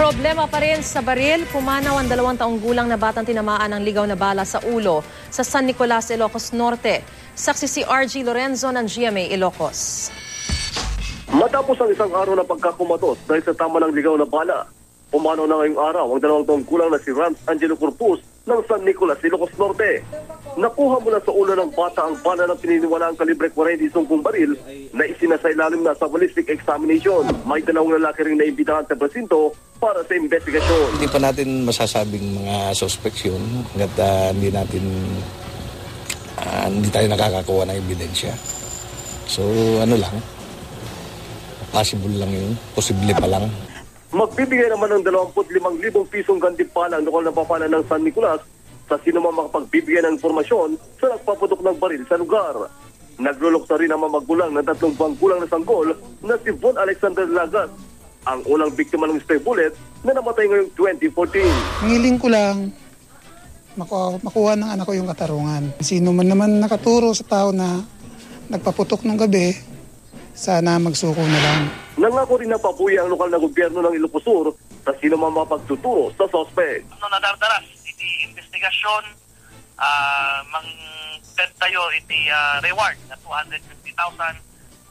Problema pa rin sa baril, pumanaw ang dalawang taong gulang na batang tinamaan ng ligaw na bala sa ulo sa San Nicolas, Ilocos Norte. Saksi si RG Lorenzo ng GMA Ilocos. Matapos ang isang araw na pagkakumatos dahil sa tama ng ligaw na bala, pumanaw na ngayong araw ang dalawang taong kulang na si Rams Angelo Corpus ng San Nicolas, Ilocos Norte. Nakuha mula sa ulo ng bata ang bala ng pininiwala ang kalibre 40 kung baril na isinasailalim na sa ballistic examination. May dalawang lalaki rin naimbitahan sa presinto para sa investigasyon. Hindi pa natin masasabing mga suspects yun hanggat ah, hindi natin ah, hindi tayo nakakakuha ng ebidensya. So ano lang, possible lang yun, posible pa lang. Magbibigay naman ng 25,000 pisong gantimpala ang lokal na papala ng San Nicolas sa sino man makapagbibigay ng informasyon sa nagpaputok ng baril sa lugar. Nagluloksa rin ang mga magulang ng tatlong bangkulang na sanggol na si Von Alexander Lagat, ang unang biktima ng stray bullet na namatay ngayong 2014. Ngiling ko lang makuha, makuha ng anak ko yung katarungan. Sino man naman nakaturo sa tao na nagpaputok ng gabi, sana magsuko na lang. Nangako rin na pabuya ang lokal na gobyerno ng Ilocos Sur sa sino man mapagtuturo sa sospek. no nadardaras iti investigasyon ah mang ted tayo iti ah, reward na 250,000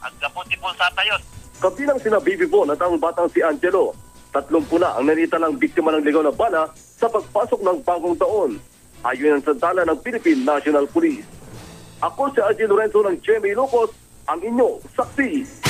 at gapon sa tayo Kabilang sina Baby Von at ang batang si Angelo. Tatlong puna ang nanita ng biktima ng ligaw na bala sa pagpasok ng bagong taon. Ayon ang sandala ng Philippine National Police. Ako si Arjen Lorenzo ng GMA Locos, ang inyong saksi.